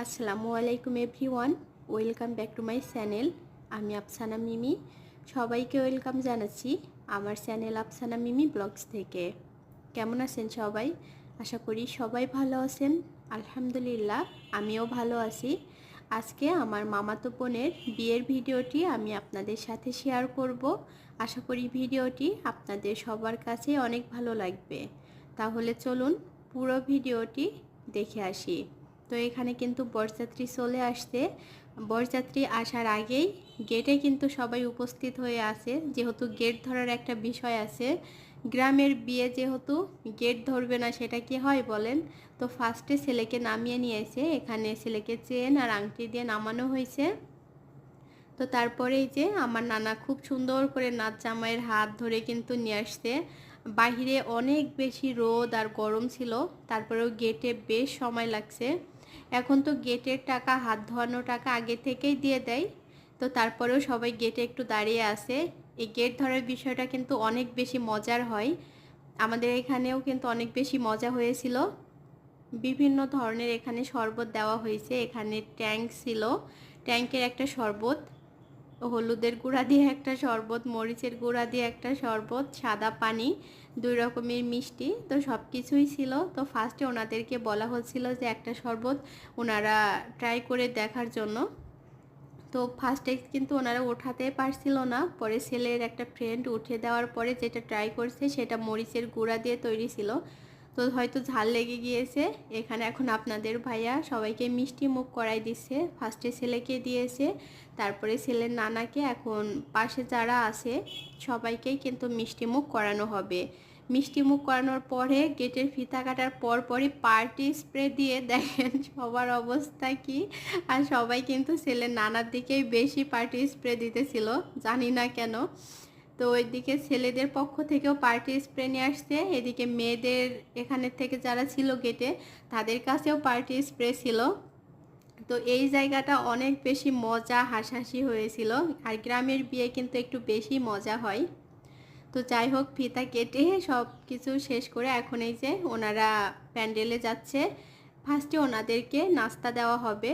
আসসালামু আলাইকুম everyone, welcome back to my channel. আমি আফসানা মিমি। সবাইকে ওয়েলকাম জানাচ্ছি আমার চ্যানেল আফসানা মিমি ব্লগস থেকে। কেমন আছেন সবাই? আশা করি সবাই ভালো আছেন। আলহামদুলিল্লাহ, আমিও ভালো আছি। আজকে আমার মামাতো বোনের বিয়ের ভিডিওটি আমি আপনাদের সাথে শেয়ার করব। আশা করি ভিডিওটি আপনাদের সবার কাছে অনেক ভালো লাগবে। তাহলে চলুন পুরো ভিডিওটি দেখে আসি। তো এখানে কিন্তু বরযাত্রী চলে আসছে। বরযাত্রী আসার আগেই গেটে কিন্তু সবাই উপস্থিত হয়ে আছে। যেহেতু গেট ধরার একটা বিষয় আছে, গ্রামের বিয়ে যেহেতু গেট ধরবে না সেটা কি হয় বলেন? তো ফার্স্টে ছেলেকে নামিয়ে নিয়েছে। এখানে ছেলেকে চেন আর আংটি দিয়ে নামানো হয়েছে। তো তারপরেই যে আমার নানা খুব সুন্দর করে নাচ জামাইয়ের হাত ধরে কিন্তু নিয়ে আসছে। বাহিরে অনেক বেশি রোদ আর গরম ছিল। তারপরেও গেটে বেশ সময় লাগছে। এখন তো গেটের টাকা, হাত ধোয়ানো টাকা আগে থেকেই দিয়ে দেয়। তো তারপরেও সবাই গেটে একটু দাঁড়িয়ে আসে এই গেট ধরার বিষয়টা কিন্তু অনেক বেশি মজার হয়। আমাদের এখানেও কিন্তু অনেক বেশি মজা হয়েছিল। বিভিন্ন ধরনের এখানে শরবত দেওয়া হয়েছে। এখানে ট্যাঙ্ক ছিল। ট্যাঙ্কের একটা শরবত। হলুদের গুঁড়া দিয়ে একটা শরবত, মরিচের গুঁড়া দিয়ে একটা শরবত, সাদা পানি, দুই রকমের মিষ্টি, তো সব কিছুই ছিল। তো ফার্স্টে ওনাদেরকে বলা হচ্ছিল যে একটা শরবত ওনারা ট্রাই করে দেখার জন্য। তো ফার্স্টে কিন্তু ওনারা ওঠাতে পারছিল না। পরে ছেলের একটা ফ্রেন্ড উঠে দেওয়ার পরে যেটা ট্রাই করছে সেটা মরিচের গুঁড়া দিয়ে তৈরি ছিল। তো হয়তো ঝাল লেগে গিয়েছে। এখানে এখন আপনাদের ভাইয়া সবাইকে মিষ্টি মুখ করাই দিচ্ছে। ফার্স্টে ছেলেকে দিয়েছে, তারপরে ছেলের নানাকে। এখন পাশে যারা আছে, সবাইকেই কিন্তু মিষ্টি মুখ করানো হবে। মিষ্টি মুখ করানোর পরে গেটের ফিতা কাটার পর পরই পার্টি স্প্রে দিয়ে দেখেন সবার অবস্থা কি। আর সবাই কিন্তু ছেলের নানার দিকেই বেশি পার্টি স্প্রে দিতেছিল, জানি না কেন। তো ওইদিকে ছেলেদের পক্ষ থেকেও পার্টি স্প্রে নিয়ে আসছে। এদিকে মেয়েদের এখানে থেকে যারা ছিল গেটে তাদের কাছেও পার্টি স্প্রে ছিল। তো এই জায়গাটা অনেক বেশি মজা, হাসাহাসি হয়েছিল। আর গ্রামের বিয়ে কিন্তু একটু বেশি মজা হয়। তো যাই হোক, ফিতা কেটে সব কিছু শেষ করে এখন এই যে ওনারা প্যান্ডেলে যাচ্ছে। ফার্স্টে ওনাদেরকে নাস্তা দেওয়া হবে।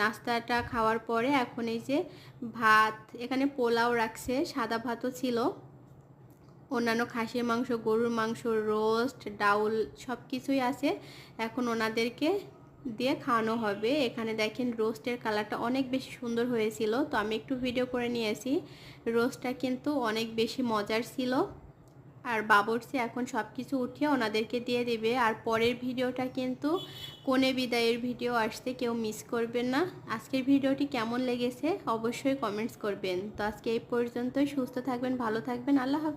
নাস্তাটা খাওয়ার পরে এখন এই যে ভাত, এখানে পোলাও রাখছে, সাদা ভাতও ছিল। অন্যান্য খাসির মাংস, গরুর মাংস, রোস্ট, ডাউল সব কিছুই আছে। এখন ওনাদেরকে দিয়ে খাওয়ানো হবে। এখানে দেখেন রোস্টের কালারটা অনেক বেশি সুন্দর হয়েছিল। তো আমি একটু ভিডিও করে নিয়েছি। রোস্টটা কিন্তু অনেক বেশি মজার ছিল। আর বাবরসি এখন সব কিছু উঠিয়ে ওনাদেরকে দিয়ে দেবে। আর পরের ভিডিওটা কিন্তু কোনে বিদায়ের ভিডিও আসতে কেউ মিস করবেন না। আজকের ভিডিওটি কেমন লেগেছে অবশ্যই কমেন্টস করবেন। তো আজকে এই পর্যন্তই, সুস্থ থাকবেন, ভালো থাকবেন, আল্লাহ